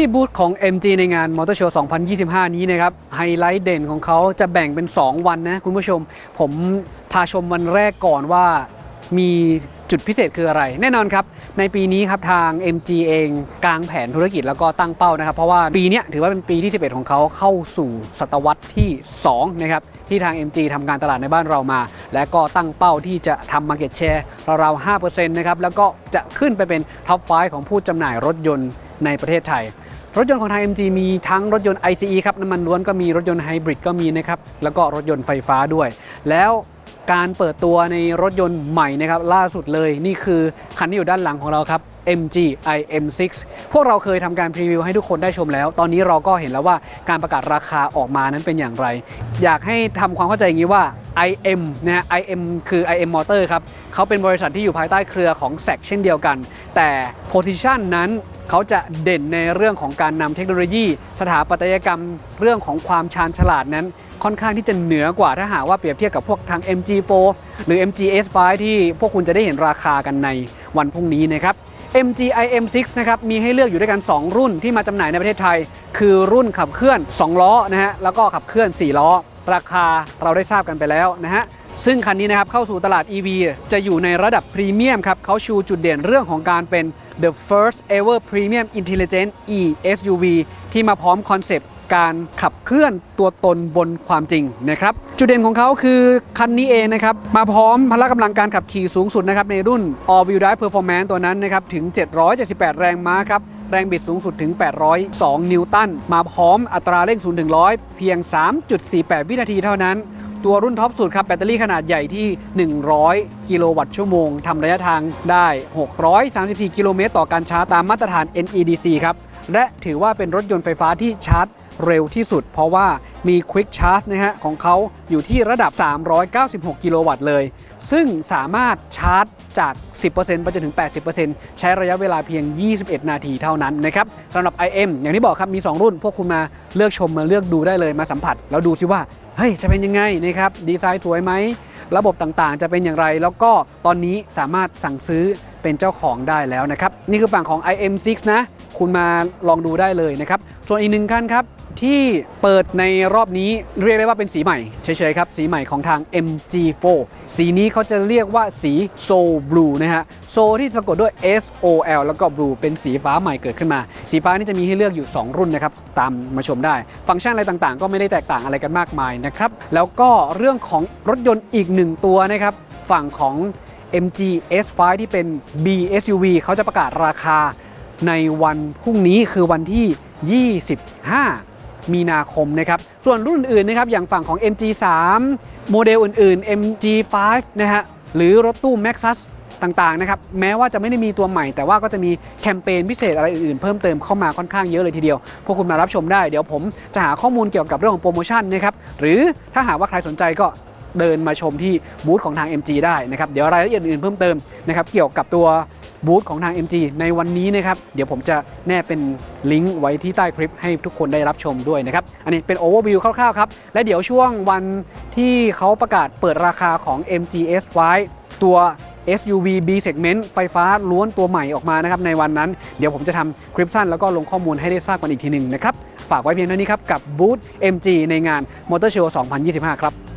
ที่บูธของ MG ในงาน Motor Show 2025 นี้นะครับ ไฮไลท์เด่นของเขาจะแบ่งเป็น 2 วันนะคุณผู้ชม ผมพาชมวันแรกก่อนว่ามีจุดพิเศษคืออะไร แน่นอนครับ ในปีนี้ครับทาง MG เองกางแผนธุรกิจแล้วก็ตั้งเป้านะครับ เพราะว่าปีนี้ถือว่าเป็นปีที่ 11 ของเขาเข้าสู่ศตวรรษที่ 2 นะครับ ที่ทาง MG ทำการตลาดในบ้านเรามา และก็ตั้งเป้าที่จะทำ Market Share ราวๆ5%นะครับ แล้วก็จะขึ้นไปเป็นท็อป 5 ของผู้จำหน่ายรถยนต์ในประเทศไทย รถยนต์ของทาง MG มีทั้งรถยนต์ ICE ครับน้ำมันล้วนก็มีรถยนต์ไฮบริดก็มีนะครับแล้วก็รถยนต์ไฟฟ้าด้วย แล้วการเปิดตัวในรถยนต์ใหม่นะครับล่าสุดเลยนี่คือคันที่อยู่ด้านหลังของเราครับ MG IM6 พวกเราเคยทำการพรีวิวให้ทุกคนได้ชมแล้ว ตอนนี้เราก็เห็นแล้วว่าการประกาศราคาออกมานั้นเป็นอย่างไร อยากให้ทำความเข้าใจอย่างนี้ว่า IM นะ IM คือ IM Motor ครับเขาเป็นบริษัทที่อยู่ภายใต้เครือของ SAC เช่นเดียวกัน แต่ position นั้น เขาจะเด่นในเรื่องของการนำเทคโนโลยี สถาปัตยกรรมเรื่องของความชาญฉลาดนั้น ค่อนข้างที่จะเหนือกว่าถ้าหากว่าเปรียบเทียบกับพวกทาง MG4 หรือ MGS5 ที่พวกคุณจะได้เห็นราคากันในวันพรุ่งนี้นะครับ MG IM6 นะครับมีให้เลือกอยู่ด้วยกัน 2 รุ่นที่มาจำหน่ายในประเทศไทย คือรุ่นขับเคลื่อน 2 ล้อนะฮะแล้วก็ขับเคลื่อน 4 ล้อ ราคาเราได้ทราบกันไปแล้วนะฮะ ซึ่งคันนี้นะครับเข้าสู่ตลาด EV จะอยู่ในระดับพรีเมียมครับเขาชูจุดเด่นเรื่องของการเป็น the first ever premium intelligent e SUV ที่มาพร้อมคอนเซปต์การขับเคลื่อนตัวตนบนความจริงนะครับ จุดเด่นของเขาคือคันนี้เองนะครับ มาพร้อมพละกำลังการขับขี่สูงสุดนะครับ ในรุ่น all wheel drive performance ตัวนั้นนะครับ ถึง 778 แรงม้าครับ แรงบิดสูงสุดถึง 802 นิวตัน มาพร้อมอัตราเร่ง 0-100 เพียง 3.48 วินาทีเท่านั้น ตัวรุ่นท็อปสุดครับแบตเตอรี่ขนาดใหญ่ที่ 100 กิโลวัตต์ชั่วโมงทำระยะทางได้ 634 กิโลเมตรต่อการชาร์จตามมาตรฐาน NEDC ครับ และถือว่าเป็นรถยนต์ไฟฟ้าที่ชาร์จเร็วที่สุด เพราะว่ามี Quick Charge นะฮะของเขาอยู่ที่ระดับ 396 กิโลวัตต์เลย ซึ่งสามารถชาร์จจาก 10%ไปจนถึง 80%ใช้ระยะเวลาเพียง 21 นาทีเท่านั้นนะครับสำหรับ IM อย่างที่บอกครับมี 2 รุ่น พวกคุณมาเลือกชมมาเลือกดูได้เลยมาสัมผัส แล้วดูซิว่า เฮ้ยจะเป็นยังไงนะครับดีไซน์สวยไหมระบบต่างๆ จะเป็นอย่างไร แล้วก็ตอนนี้สามารถสั่งซื้อเป็นเจ้าของได้แล้วนะครับ นี่คือฝั่งของ IM6 นะ คุณมาลองดูได้เลยนะครับ ส่วนอีกหนึ่งคันครับ ที่เปิดในรอบนี้เรียกได้ว่าเป็นสีใหม่เฉยๆครับ สีใหม่ของทาง MG4 สีนี้เขาจะเรียกว่าสี Soul Blue นะฮะ Soul ที่สะกดด้วย S O L แล้วก็ Blue เป็นสีฟ้าใหม่เกิดขึ้นมา สีฟ้านี่จะมีให้เลือกอยู่ 2 รุ่นนะครับ ตามมาชมได้ ฟังก์ชันอะไรต่างๆ ก็ไม่ได้แตกต่างอะไรกันมากมายนะครับ แล้วก็เรื่องของรถยนต์อีกหนึ่งตัวนะครับ ฝั่งของ MG S5 ที่เป็น B SUV เขาจะประกาศราคาในวันพรุ่งนี้คือวันที่ 25 มีนาคมนะครับ ส่วนรุ่นอื่นนะครับอย่างฝั่งของ MG3 โมเดลอื่นๆ MG5 นะฮะหรือรถตู้ Maxus ต่างๆนะครับแม้ว่าจะไม่ได้มีตัวใหม่ แต่ว่าก็จะมีแคมเปญพิเศษอะไรอื่นๆเพิ่มเติมเข้ามาค่อนข้างเยอะเลยทีเดียว พวกคุณมารับชมได้เดี๋ยวผมจะหาข้อมูลเกี่ยวกับเรื่องของโปรโมชั่นนะครับหรือถ้าหากว่าใครสนใจก็เดินมาชมที่บูธของทาง MG ได้นะครับเดี๋ยวรายละเอียดอื่นๆเพิ่มเติมนะครับเกี่ยวกับตัว บูธของทาง MG ในวันนี้นะครับ เดี๋ยวผมจะแนบเป็นลิงก์ไว้ที่ใต้คลิปให้ทุกคนได้รับชมด้วยนะครับ อันนี้เป็นโอเวอร์วิวคร่าวๆครับ และเดี๋ยวช่วงวันที่เขาประกาศเปิดราคาของ MG S5 ตัว SUV B segment ไฟฟ้าล้วนตัวใหม่ออกมานะครับในวันนั้น เดี๋ยวผมจะทำคลิปสั้นแล้วก็ลงข้อมูลให้ได้ทราบกันอีกทีหนึ่งนะครับ ฝากไว้เพียงเท่านี้ครับ กับบูธ MG ในงาน Motor Show 2025 ครับ